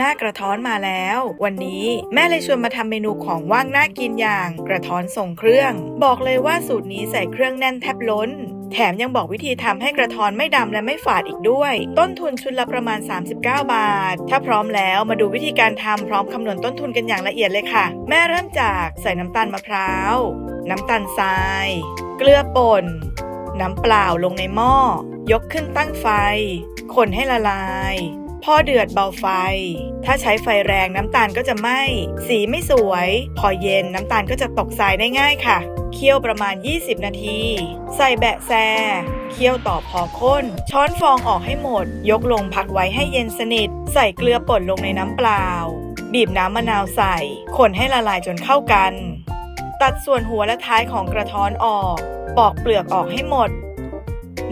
หน้ากระท้อนมาแล้ว วันนี้แม่เลยชวนมาทำเมนูของว่างน่ากินอย่างกระท้อนส่งเครื่อง บอกเลยว่าสูตรนี้ใส่เครื่องแน่นแทบล้นแถมยังบอกวิธีทำให้กระท้อนไม่ดำและไม่ฝาดอีกด้วย ต้นทุนชุดละประมาณ 39 บาท ถ้าพร้อมแล้วมาดูวิธีการทำพร้อมคำนวณต้นทุนกันอย่างละเอียดเลยค่ะ แม่เริ่มจากใส่น้ำตาลมะพร้าว น้ำตาลทราย เกลือป่น น้ำเปล่าลงในหม้อ ยกขึ้นตั้งไฟ คนให้ละลาย พอเดือดเบาไฟ ถ้าใช้ไฟแรงน้ำตาลก็จะไหม้ สีไม่สวย พอเย็นน้ำตาลก็จะตกทรายได้ง่ายค่ะ เคี่ยวประมาณ 20 นาที ใส่แบะแซเคี่ยวต่อพอข้น ช้อนฟองออกให้หมด ยกลงพักไว้ให้เย็นสนิท ใส่เกลือป่นลงในน้ำเปล่า บีบน้ำมะนาวใส่ คนให้ละลายจนเข้ากัน ตัดส่วนหัวและท้ายของกระท้อนออก ปอกเปลือกออกให้หมด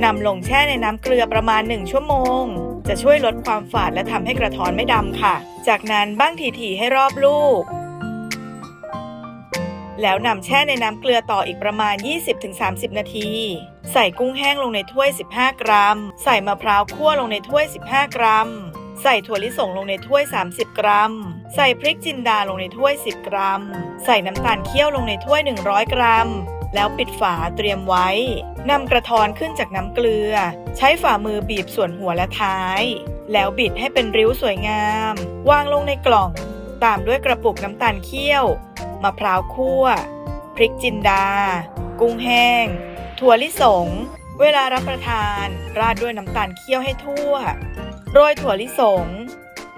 นำลงแช่ในน้ำเกลือประมาณ 1 ชั่วโมง จะช่วยลดความฝาดและทำให้กระท้อนไม่ดำค่ะ จากนั้นบ้างถี่ๆให้รอบลูก แล้วนำแช่ในน้ำเกลือต่ออีกประมาณ 20-30 นาที ใส่กุ้งแห้งลงในถ้วย 15 กรัม ใส่มะพร้าวคั่วลงในถ้วย 15 กรัม ใส่ถั่วลิสงลงในถ้วย 30 กรัม ใส่พริกจินดาลงในถ้วย 10 กรัม ใส่น้ำตาลเคี่ยวลงในถ้วย 100 กรัม แล้วปิดฝาเตรียมไว้นำกระทอนขึ้นจากน้ำเกลือ ใช้ฝ่ามือบีบส่วนหัวและท้าย แล้วบิดให้เป็นริ้วสวยงาม วางลงในกล่อง ตามด้วยกระปุกน้ำตาลเคี่ยวมะพร้าวคั่ว พริกจินดา กุ้งแห้ง ถั่วลิสง เวลารับประทาน ราดด้วยน้ำตาลเคี่ยวให้ทั่ว โรยถั่วลิสง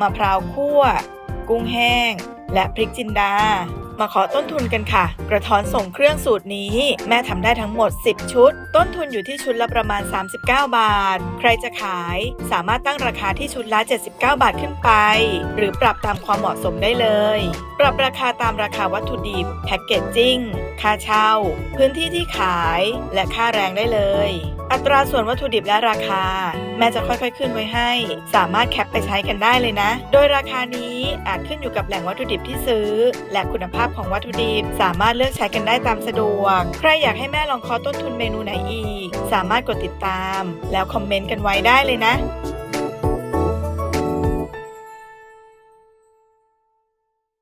มะพร้าวคั่ว กุ้งแห้ง และพริกจินดา มาขอต้นทุนกันค่ะ กระท้อนส่งเครื่องสูตรนี้ แม่ทำได้ทั้งหมด 10 ชุด ต้นทุนอยู่ที่ชุดละประมาณ 39 บาท ใครจะขายสามารถตั้งราคาที่ชุดละ 79 บาทขึ้นไป หรือปรับตามความเหมาะสมได้เลย ปรับราคาตามราคาวัตถุดิบแพ็กเกจจิ้งค่าเช่า พื้นที่ที่ขายและค่าแรงได้เลย อัตราส่วนวัตถุดิบและราคา แม่จะค่อยๆขึ้นไว้ให้ สามารถแคปไปใช้กันได้เลยนะ โดยราคานี้อาจขึ้นอยู่กับแหล่งวัตถุดิบที่ซื้อ และคุณภาพของวัตถุดิบ สามารถเลือกใช้กันได้ตามสะดวก ใครอยากให้แม่ลองเคอต้นทุนเมนูไหนอีก สามารถกดติดตาม แล้วคอมเมนต์กันไว้ได้เลยนะ